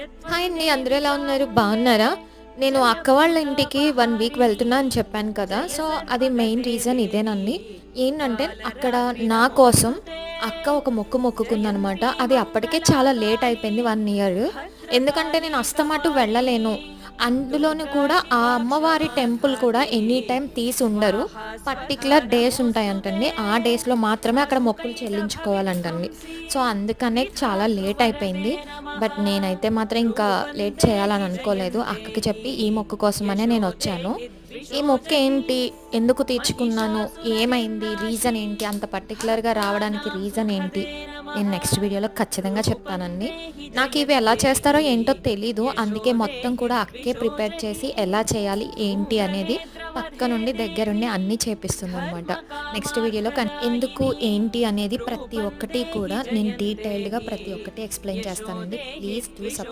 Hi అండి అందరూ ఎలా ఉన్నారు? బాగున్నారా? నేను అక్క వాళ్ళ ఇంటికి వన్ వీక్ వెళ్తున్నా అని చెప్పాను కదా. సో అది మెయిన్ రీజన్ ఇదేనండి. ఏంటంటే అక్కడ నా కోసం అక్క ఒక మొక్కు మొక్కుకుందనమాట. అది అప్పటికే చాలా లేట్ అయిపోయింది వన్ ఇయర్. ఎందుకంటే నేను అస్తమాటు వెళ్ళలేను. అందులోని కూడా ఆ అమ్మవారి టెంపుల్ కూడా ఎనీ టైం తీసి ఉండరు పర్టికులర్ డేస్ ఉంటాయంటండి. ఆ డేస్లో మాత్రమే అక్కడ మొక్కులు చెల్లించుకోవాలంటండి. సో అందుకనే చాలా లేట్ అయిపోయింది. బట్ నేనైతే మాత్రం ఇంకా లేట్ చేయాలని అనుకోలేదు. అక్కకి చెప్పి ఈ మొక్కు కోసమనే నేను వచ్చాను. ఈ మొక్క ఏంటి? ఎందుకు తీర్చుకున్నాను? ఏమైంది? రీజన్ ఏంటి? అంత పర్టికులర్గా రావడానికి రీజన్ ఏంటి? నేను నెక్స్ట్ వీడియోలో ఖచ్చితంగా చెప్తానండి. నాకు ఇవి ఎలా చేస్తారో ఏంటో తెలీదు. అందుకే మొత్తం కూడా అక్కే ప్రిపేర్ చేసి ఎలా చేయాలి ఏంటి అనేది పక్క నుండి దగ్గరుండి అన్నీ చేపిస్తుంది అనమాట నెక్స్ట్ వీడియోలో ఎందుకు ఏంటి అనేది ప్రతి ఒక్కటి కూడా నేను డీటెయిల్డ్గా ప్రతి ఒక్కటి ఎక్స్ప్లెయిన్ చేస్తానండి. Please do